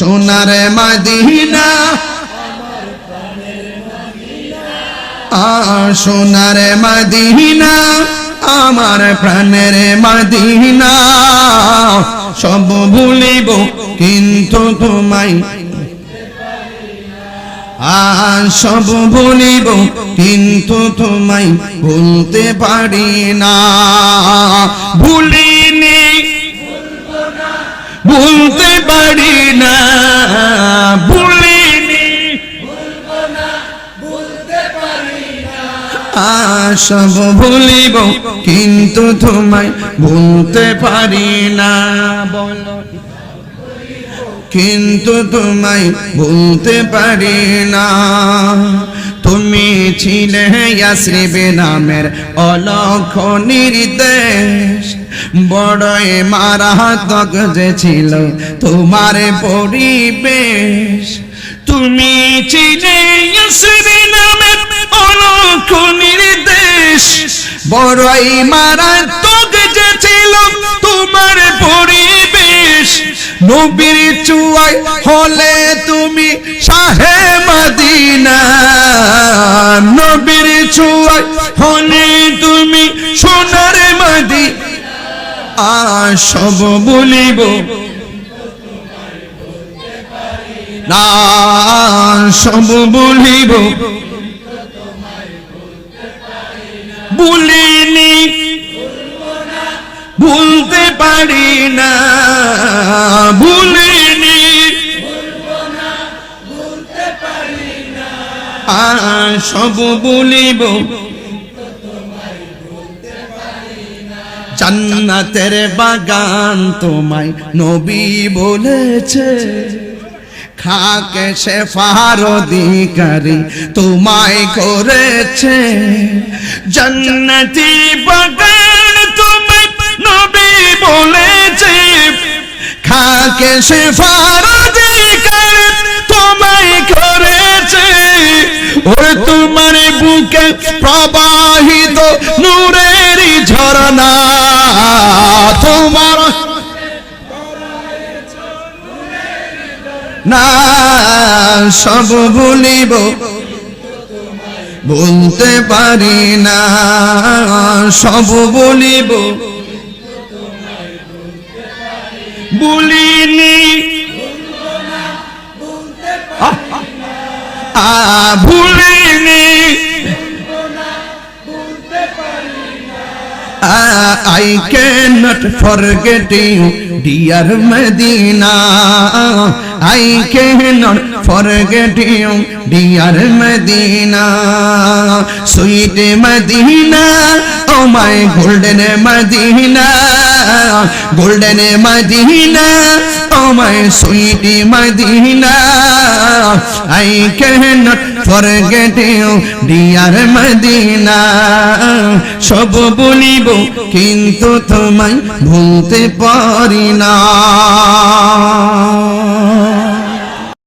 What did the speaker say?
সোনার মদিনা। সোনার মদিনা, আমার প্রাণের মদিনা। সব ভুলিব কিন্তু তোমায়। আর সব ভুলিব কিন্তু তোমায় ভুলতে পারি না। ভুলিনি, ভুলতে পারি সব ভুলিব কিন্তু তোমায় ভুলতে পারি না। বলো। কিন্তু তোমায় ভুলতে পারি না। তুমি ছিলে নামের অলখ নির্দেশ। বড়ই মারাত্মক যে ছিল তোমার পরিবেশ। তুমি ছিলে ইয়াসরিবে নামের নির্দেশ বড়ই মারাত্মক যে ছিল তোমার পরিবেশ। নবীর চুয়াই হলে তুমি শাহে মদিনা। নবীর চুয়াই হলে তুমি সোনার মদি আ সব বলিব না সব বলিব বলিনি ভুলতে পারি না। ভুলিনি। সব বলিব। জান্নাতের বাগান তোমায় নবী বলেছে। খাকে সে ফারদিকারি তোমায় করেছে জন্নতি বাগান। তোমায় নবী বলেছে, খাকে সে ফারদিকারি তোমায় করেছে। ওরে তোমার বুকে প্রবাহিত নূরের সব ভুলিব বলতে পারি না। সব বলিব বলিনি আ I cannot forget you, dear Medina. I cannot forget you, dear Medina. Sweet Medina, oh golden Medina. Golden Medina, oh my sweet Medina. I cannot forget you, dear Medina. সব বলিব কিন্তু তোমায় ভুলতে পারি না